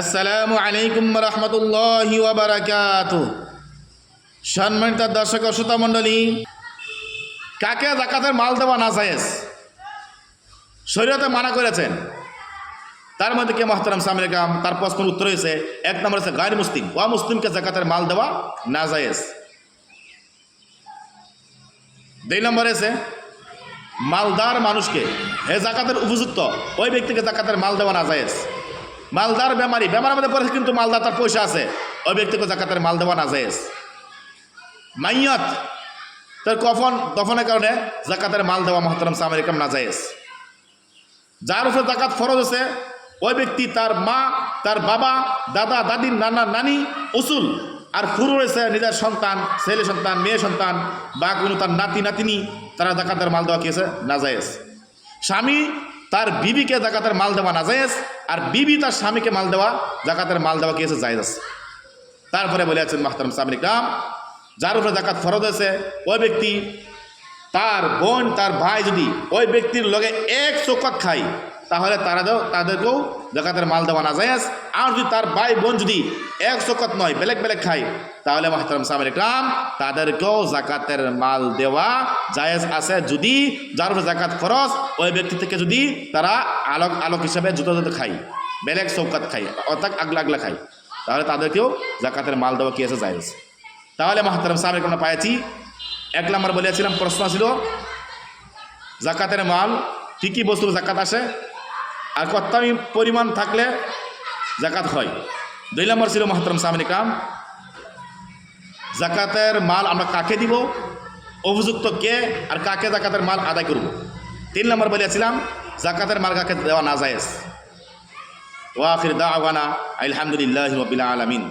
আসসালামু আলাইকুম রহমতুল্লাহ ওবরাকাত সম্মানিত দর্শক ও শ্রোতা মণ্ডলী, কাকে জাকাতের মাল দেওয়া না জায়েজ? শরীয়তে মানা করেছেন। তার মধ্যে কে মহতারাম সামির কাম? তার প্রশ্নের উত্তর হয়েছে, এক নম্বর হচ্ছে গায়ের মুসলিম। ওয়া মুসলিমকে জাকাতের মাল দেওয়া না জায়েজ। দুই নম্বর এসে মালদার মানুষকে হে জাকাতের উপযুক্ত ওই ব্যক্তিকে জাকাতের মাল দেওয়া না জায়েজ। মালদার বেমারি, বেমারের মধ্যে পড়েছে কিন্তু মালদার তার পয়সা আছে। ওই ব্যক্তিকে জাকাতের মাল দেওয়া না জায়েজ মাইয়ত, তার কফন, দফনের কারণে জাকাতের মাল দেওয়া মহতরম সামেরিকাম না জায়েজ যার উপর জাকাত ফরজ আছে, ওই ব্যক্তি তার মা, তার বাবা, দাদা, দাদি, নানা, নানি, উসুল, আর ফুরু রয়েছে নিজের সন্তান, ছেলে সন্তান, মেয়ে সন্তান, বা কোনো তার নাতি, নাতিনি, তারা জাকাতের মাল দেওয়া খেয়েছে নাজায়েজ। স্বামী তার বিবিকে জাকাতের মাল দেওয়া না নাজায়েজ, আর বিবি তার স্বামীকে মাল দেওয়া জাকাতের মাল দেওয়া খেয়েছে জায়েজ আছে। তারপরে বলে আছেন মাহতারাম সামিন কাম যার উপরে জাকাত ফরজ আছে, ওই ব্যক্তি তার বোন, তার ভাই যদি ওই ব্যক্তির লগে এক চোকত খায় তাহলে তারাদেরও তাদেরকেও জাকাতের মাল দেওয়া না যায় আর যদি তার ভাই বোন যদি এক চোকত নয় বেলেগ বেলেগ খায়, তাহলে মাহতারাম সামির ইকরাম তাদেরকেও জাকাতের মাল দেওয়া জায়েজ আছে। যদি যার উপরে জাকাত খরচ ওই ব্যক্তি থেকে যদি তারা আলোক আলোক হিসাবে জুতো জুতো খায় বেলেগ চৌকাত খায়, অর্থাৎ আগলা আগলা খায়, তাহলে তাদেরকেও জাকাতের মাল দেওয়া কি আছে জায়েজ? তাহলে মাহতারাম সামির আমরা পাইছি এক নম্বর বলেছিলাম প্রশ্ন ছিল, জাকাতের মাল কী কী বস্তু জাকাত আসে? আর কত পরিমাণ থাকলে জাকাত হয়। দুই নম্বর ছিল মহাতরম সামনে কাম জাকাতের মাল আমরা কাকে দিব? অভিযুক্ত কে? আর কাকে জাকাতের মাল আদায় করব? তিন নম্বর বলেছিলাম, জাকাতের মাল কাকে দেওয়া না যায় ওয়াখির দা আওয়ানা আলহামদুলিল্লাহ রবিল আলমিন।